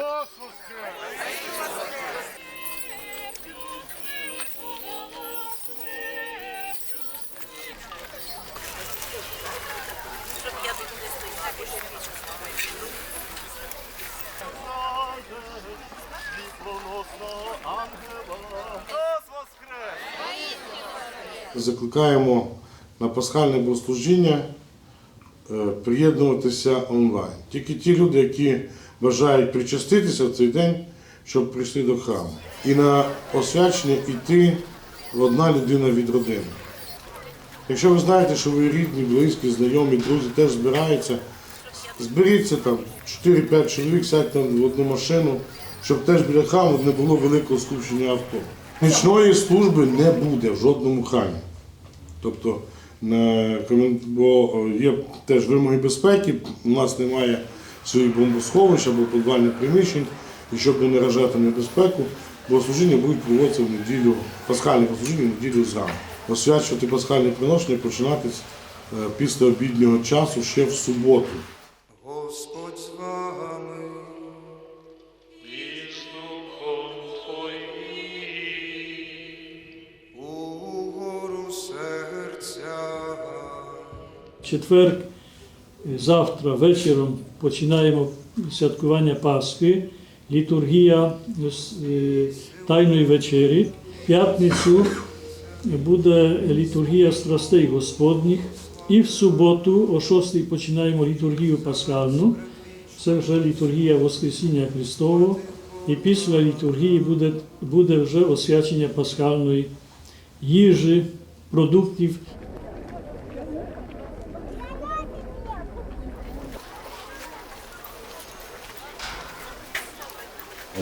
Христос воскрес! Закликаємо на пасхальне богослужіння е, приєднуватися онлайн. Тільки ті люди, які бажають причаститися в цей день, щоб прийшли до храму. І на освячення йти одна людина від родини. Якщо ви знаєте, що ви рідні, близькі, знайомі, друзі теж збираються, зберіться там 4-5 чоловік, сядьте в одну машину, щоб теж біля храму не було великого скупчення авто. Нічної служби не буде в жодному храмі. Тобто, бо е, є теж вимоги безпеки, у нас немає своїх бомбосховищ або підвальних приміщень, і щоб не наражати небезпеку, богослужіння будуть проводитися в неділю, пасхальне богослужіння в неділю зранку. Освячувати пасхальне приношення починатись е, після обіднього часу ще в суботу. Господь з вами. Угору серця. четвер, е, завтра вечором починаємо святкування Пасхи, літургія е, Тайної вечері. В п'ятницю буде літургія страстей Господніх. І в суботу о 6 починаємо літургію Пасхальну. Це вже літургія Воскресіння Христового. І після літургії буде, буде вже освячення пасхальної їжі, продуктів.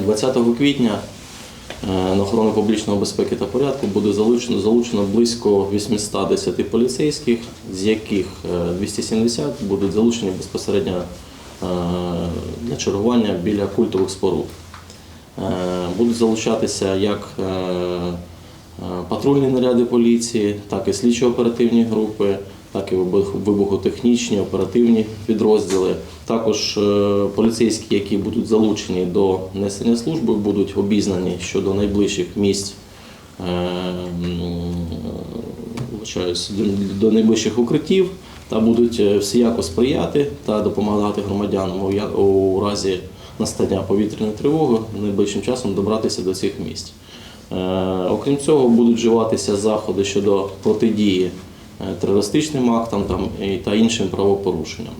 20 квітня е, на охорону публічної безпеки та порядку буде залучено, залучено близько 810 поліцейських, з яких е, 270 будуть залучені безпосередньо е, для чергування біля культових споруд. Е, Будуть залучатися як е, е, патрульні наряди поліції, так і слідчо-оперативні групи, так і вибухотехнічні оперативні підрозділи. Також е, поліцейські, які будуть залучені до несення служби, будуть обізнані щодо найближчих місць. е, до- найближчих укриттів та будуть е, всіяко сприяти та допомагати громадянам у разі настання повітряної тривоги найближчим часом добратися до цих місць. Окрім цього, будуть вживатися заходи щодо протидії терористичним актам там, та іншим правопорушенням.